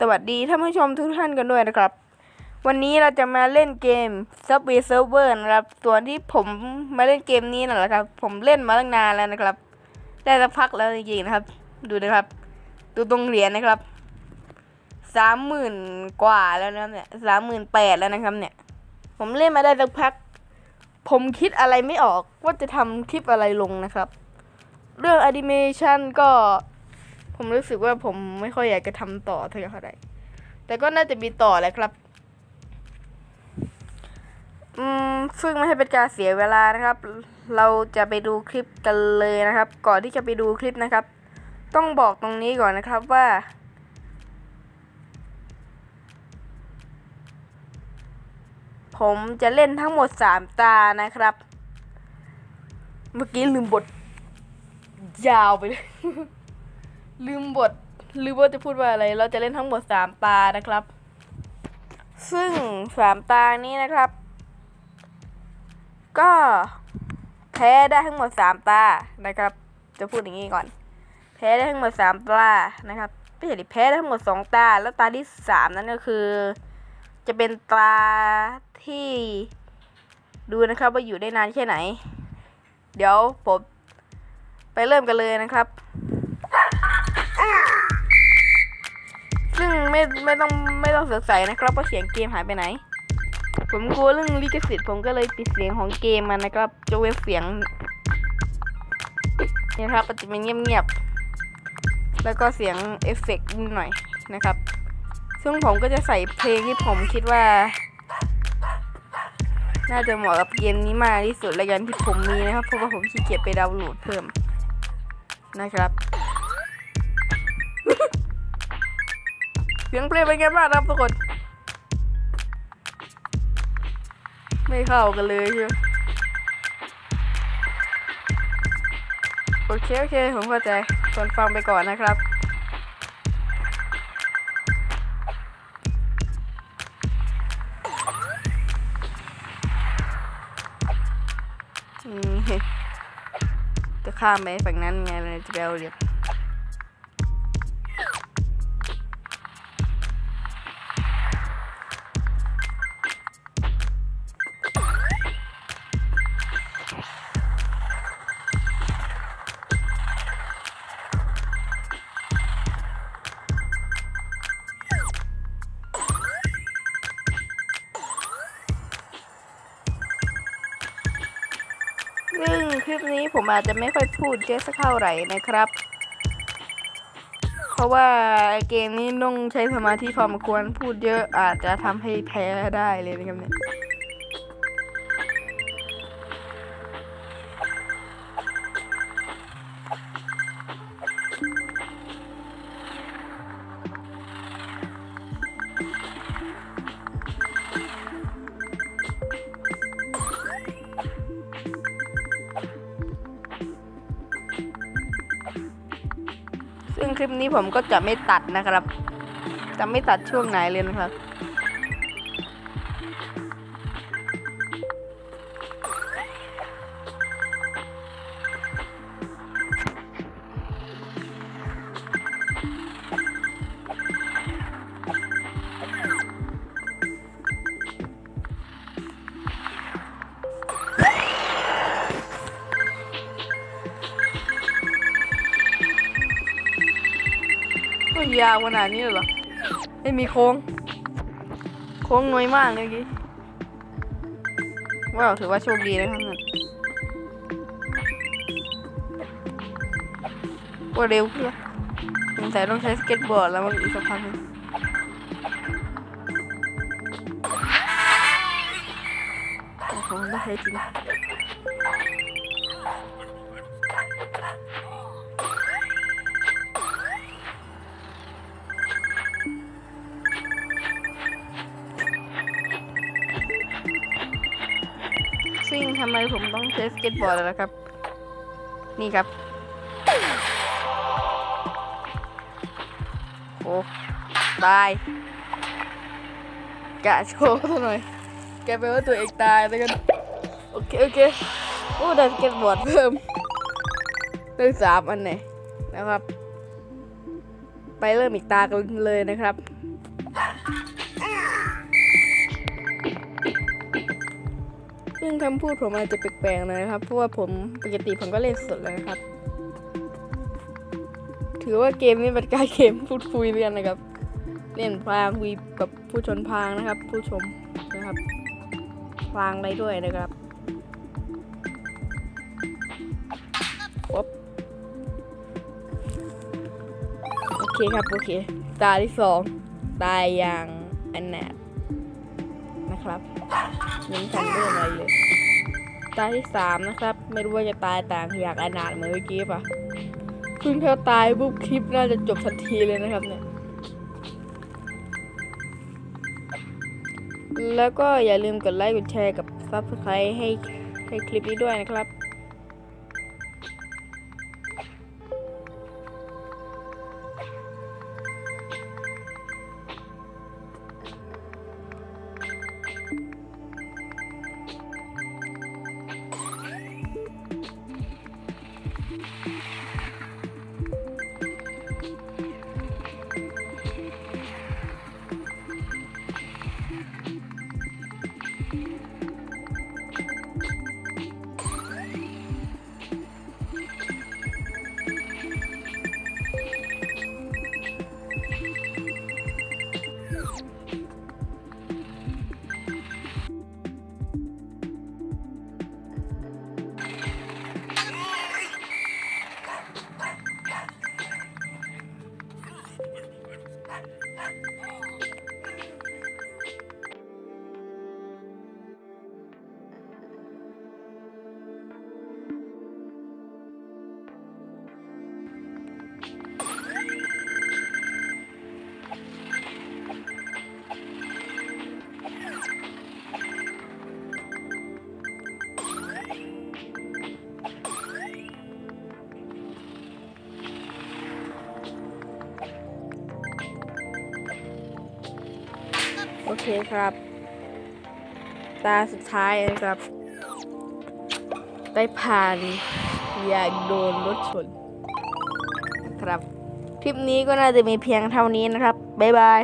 สวัสดีท่านผู้ชมทุกท่านกันด้วยนะครับ วันนี้เราจะมาเล่นเกม Subway Surfer นะครับส่วนที่ผมมาเล่นเกมนี้นั่นแหละครับ ผมเล่นมาตั้งนานแล้วนะครับ ได้สักพักแล้วจริงๆนะครับ ดูนะครับ ดูตรงเหรียญนะครับสามหมื่นกว่าแล้วนะครับเนี่ยสามหมื่นแปดแล้วนะครับเนี่ย ผมเล่นมาได้สักพัก ผมคิดอะไรไม่ออกว่าจะทำคลิปอะไรลงนะครับ เรื่องแอนิเมชันก็ ผมรู้สึกว่าผมไม่ค่อยอยากจะทำต่อเท่าไหร่ แต่ก็น่าจะมีต่อแหละครับ อืมซึ่งไม่ให้เป็นการเสียเวลานะครับ เราจะไปดูคลิปกันเลยนะครับ ก่อนที่จะไปดูคลิปนะครับ ต้องบอกตรงนี้ก่อนนะครับว่าผมจะเล่นทั้งหมดสามตานะครับ เมื่อกี้ลืมบทยาวไปเลย ลืมบทลืมว่าจะพูดว่าอะไร เราจะเล่นทั้งหมดสามตานะครับ ซึ่งสามตานี้นะครับ ก็แพ้ได้ทั้งหมดสามตานะครับ จะพูดอย่างนี้ก่อน แพ้ได้ทั้งหมดสามตานะครับไม่ใช่ดิแพ้ได้ทั้งหมดสองตา แล้วตาที่สามนั้นก็คือ จะเป็นตาที่ดูนะครับว่าอยู่ได้นานแค่ไหน เดี๋ยวผมไปเริ่มกันเลยนะครับ ไม่ไม่ต้องไม่ต้องสงสัยนะครับว่าเสียงเกมหายไปไหน ผมกลัวเรื่องลิขสิทธิ์ผมก็เลยปิดเสียงของเกมมันนะครับจะเว้นเสียงนี่ยนะครับมันจะเป็นเงียบๆแล้วก็เสียงเอฟเฟกต์นิดหน่อยนะครับ ซึ่งผมก็จะใส่เพลงที่ผมคิดว่า น่าจะเหมาะกับเกมนี้มากที่สุดและกันที่ผมมีนะครับเพราะว่าผมขี้เกียจไปดาวน์โหลดเพิ่มนะครับ สียงเพลงเป็นไงบ้างครับทุกคน ไม่เข้ากันเลยใช่ไหมโอเค โอเค ผมเข้าใจทนฟังไปก่อนนะครับอืมจะข้ามไปฝั่งนั้นไงเลยจะไปเอาเหรียญ คลิปนี้ผมอาจจะไม่ค่อยพูดเยอะสักเท่าไหร่นะครับ เพราะว่าเกมนี้ต้องใช้สมาธิพอสมควรพูดเยอะอาจจะทำให้แพ้ได้เลยนะครับเนี่ย คลิปนี้ผมก็จะไม่ตัดนะครับ จะไม่ตัดช่วงไหนเลยนะครับ ก็ยาวขนาดนี้เหรอไม่มีโค้ง โค้งน้อยมากเลยกี้ว้าวถือว่าโชคดีนะครับเนี่ยว่าเร็วขึ้นละสงสัยต้องใช้สเก็ตบอร์ดแล้วมันอีกสักพักนึงโอ้โหได้จริงำไมผมต้องใช้สเก็ตบอร์ดล่ะครับ นี่ครับ โอ้ตายกะโชว์ซะหน่อย แกไปว่าตัวเองตายแล้วกัน โอเค โอเค โอ้ได้สเก็ตบอร์ดเพิ่มได้สามอันไหนนะครับ ไปไปเริ่มอีกตากันเลยนะครับ ซึ่งคำพูดผมอาจจะแปลกๆนะครับ เพราะว่าผมปกติผมก็เล่นสดเลยนะครับ ถือว่าเกมนี้เป็นการเกมพูดคุยเรียนนะครับ เล่นพลางคุยกับผู้ชนพลางนะครับ ผู้ชมนะครับพลางได้ด้วยนะครับโอเคครับโอเค ตาที่สองตายอย่างอันแนนะครับ ยังไม่ทันเรื่องอะไรเลยตาที่สามนะครับ ไม่รู้ว่าจะตายต่างอยากอนาถเหมือนเมื่อกี้ปะเพิ่งถ้าตายปุ๊บคลิปน่าจะจบทันทีเลยนะครับเนี่ย แล้วก็อย่าลืมกดไลค์กดแชร์กับซับสไครต์ให้ให้คลิปนี้ด้วยนะครับ เคครับ ตาสุดท้ายนะครับ ได้ผ่านอย่าโดนรถชนนะครับ คลิปนี้ก็น่าจะมีเพียงเท่านี้นะครับ บ๊ายบาย